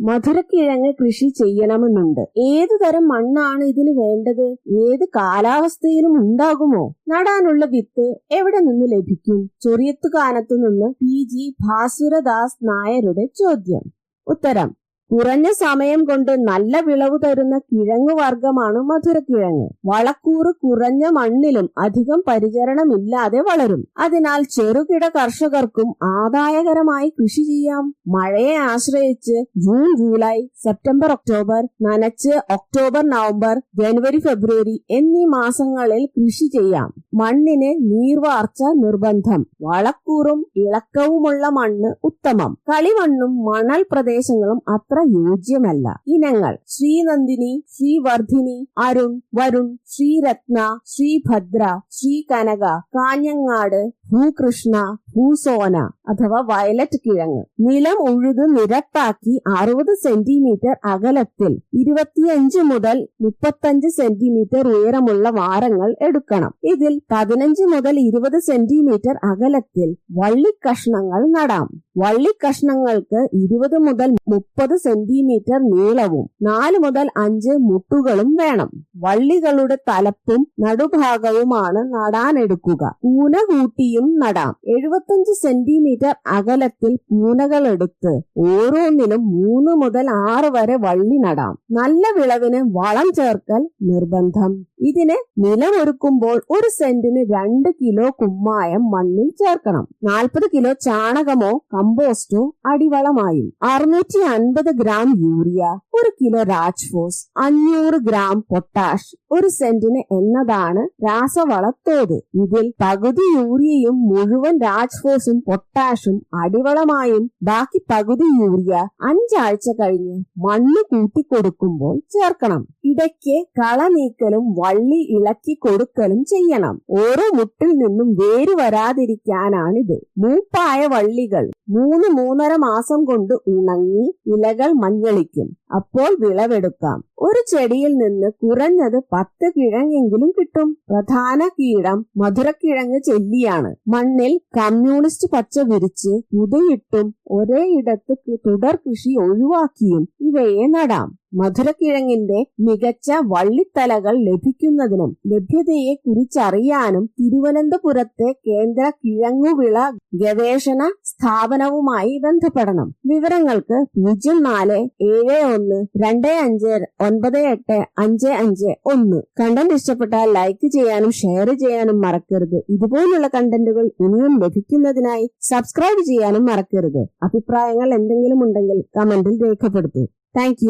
മധുരക്കിഴങ്ങ് കൃഷി ചെയ്യണമെന്നുണ്ട്. ഏതു തരം മണ്ണാണ് ഇതിന് വേണ്ടത്? ഏത് കാലാവസ്ഥയിലും ഉണ്ടാകുമോ? നടാനുള്ള വിത്ത് എവിടെ നിന്ന് ലഭിക്കും? ചൊറിയത്തുകാനത്തു നിന്ന് പി. ജി. ഭാസുരദാസ് നായരുടെ ചോദ്യം. ഉത്തരം കുറഞ്ഞ സമയം കൊണ്ട് നല്ല വിളവ് തരുന്ന കിഴങ്ങ് വർഗമാണ് മധുരക്കിഴങ്ങ്. വളക്കൂറ് കുറഞ്ഞ മണ്ണിലും അധികം പരിചരണമില്ലാതെ വളരും. അതിനാൽ ചെറുകിട കർഷകർക്കും ആദായകരമായി കൃഷി ചെയ്യാം. മഴയെ ആശ്രയിച്ച് ജൂൺ ജൂലൈ സെപ്റ്റംബർ ഒക്ടോബർ നനച്ച് ഒക്ടോബർ നവംബർ ജനുവരി ഫെബ്രുവരി എന്നീ മാസങ്ങളിൽ കൃഷി ചെയ്യാം. മണ്ണിന് നീർവാർച്ച നിർബന്ധം. വളക്കൂറും ഇളക്കവുമുള്ള മണ്ണ് ഉത്തമം. കളിമണ്ണും മണൽ പ്രദേശങ്ങളും അത്ര യോജ്യമല്ല ഇനങ്ങൾ ശ്രീനന്ദിനി ശ്രീവർദ്ധിനി അരുൺ വരുൺ ശ്രീരത്ന ശ്രീഭദ്ര ശ്രീകനക കാഞ്ഞങ്ങാട് ഭൂകൃഷ്ണ ഭൂസോന അഥവാ വയലറ്റ് കിഴങ്ങ്. നിലം ഉഴുത് നിരപ്പാക്കി അറുപത് സെന്റിമീറ്റർ അകലത്തിൽ ഇരുപത്തിയഞ്ച് മുതൽ മുപ്പത്തഞ്ച് സെന്റിമീറ്റർ ഉയരമുള്ള വാരങ്ങൾ എടുക്കണം. ഇതിൽ പതിനഞ്ച് മുതൽ ഇരുപത് സെന്റിമീറ്റർ അകലത്തിൽ വള്ളിക്കഷ്ണങ്ങൾ നടാം. വള്ളിക്കഷ്ണങ്ങൾക്ക് ഇരുപത് മുതൽ മുപ്പത് സെന്റിമീറ്റർ നീളവും നാല് മുതൽ അഞ്ച് മുട്ടുകളും വേണം. വള്ളികളുടെ തലപ്പും നടുഭാഗവുമാണ് നടാനെടുക്കുക. കൂന കൂട്ടിയും നടാം. എഴുപത്തഞ്ച് സെന്റിമീറ്റർ അകലത്തിൽ കൂനകൾ എടുത്ത് ഓരോന്നിനും മൂന്ന് മുതൽ ആറ് വരെ വള്ളി നടാം. നല്ല വിളവിന് വളം ചേർക്കൽ നിർബന്ധം. ഇതിന് നിലമൊരുക്കുമ്പോൾ ഒരു സെന്റിന് രണ്ട് കിലോ കുമ്മായം മണ്ണിൽ ചേർക്കണം. നാൽപ്പത് കിലോ ചാണകമോ കമ്പോസ്റ്റോ അടിവളമായും. അറുന്നൂറ്റി അൻപത് ഗ്രാം യൂറിയ ഒരു കിലോ രാജ്ഫോസ് അഞ്ഞൂറ് ഗ്രാം പൊട്ടാഷ് ഒരു സെന്റിന് എന്നതാണ് രാസവളത്തോത്. ഇതിൽ പകുതി യൂറിയയും മുഴുവൻ രാജ്ഫോസും പൊട്ടാഷും അടിവളമായും. ബാക്കി പകുതി യൂറിയ അഞ്ചാഴ്ച കഴിഞ്ഞ് മണ്ണ് കൂട്ടിക്കൊടുക്കുമ്പോൾ ചേർക്കണം. ഇടയ്ക്ക് കള നീക്കലും വള്ളി ഇളക്കി കൊടുക്കലും ചെയ്യണം. ഓരോ മുട്ടിൽ നിന്നും വേര് വരാതിരിക്കാനാണിത്. മൂപ്പായ വള്ളികൾ മൂന്ന് മൂന്നര മാസം കൊണ്ട് ഉണങ്ങി ഇലകൾ മഞ്ഞളിക്കും. അപ്പോൾ വിളവെടുക്കാം. ഒരു ചെടിയിൽ നിന്ന് കുറഞ്ഞത് പത്ത് കിഴങ്ങെങ്കിലും കിട്ടും. പ്രധാന കീടം മധുരക്കിഴങ്ങ് ചെല്ലിയാണ്. മണ്ണിൽ കമ്മ്യൂണിസ്റ്റ് പച്ച വിരിച്ച് പുതയിട്ടും ഒരേ ഇടത്ത് തുടർ കൃഷി ഒഴിവാക്കിയും ഇവയെ നടാം. മധുരക്കിഴങ്ങിന്റെ മികച്ച വള്ളിത്തലകൾ ലഭിക്കുന്നതിനും ലഭ്യതയെ കുറിച്ചറിയാനും തിരുവനന്തപുരത്തെ കേന്ദ്ര കിഴങ്ങുവിള ഗവേഷണ സ്ഥാപനവുമായി ബന്ധപ്പെടണം. വിവരങ്ങൾക്ക് പൂജ്യം നാല് ഏഴ് ഒന്ന് രണ്ട് അഞ്ച് ഒൻപത് എട്ട് അഞ്ച് അഞ്ച് ഒന്ന്. കണ്ടന്റ് ഇഷ്ടപ്പെട്ടാൽ ലൈക്ക് ചെയ്യാനും ഷെയർ ചെയ്യാനും മറക്കരുത്. ഇതുപോലുള്ള കണ്ടന്റുകൾ ഇനിയും ലഭിക്കുന്നതിനായി സബ്സ്ക്രൈബ് ചെയ്യാനും മറക്കരുത്. അഭിപ്രായങ്ങൾ എന്തെങ്കിലും ഉണ്ടെങ്കിൽ കമന്റിൽ രേഖപ്പെടുത്തൂ. താങ്ക്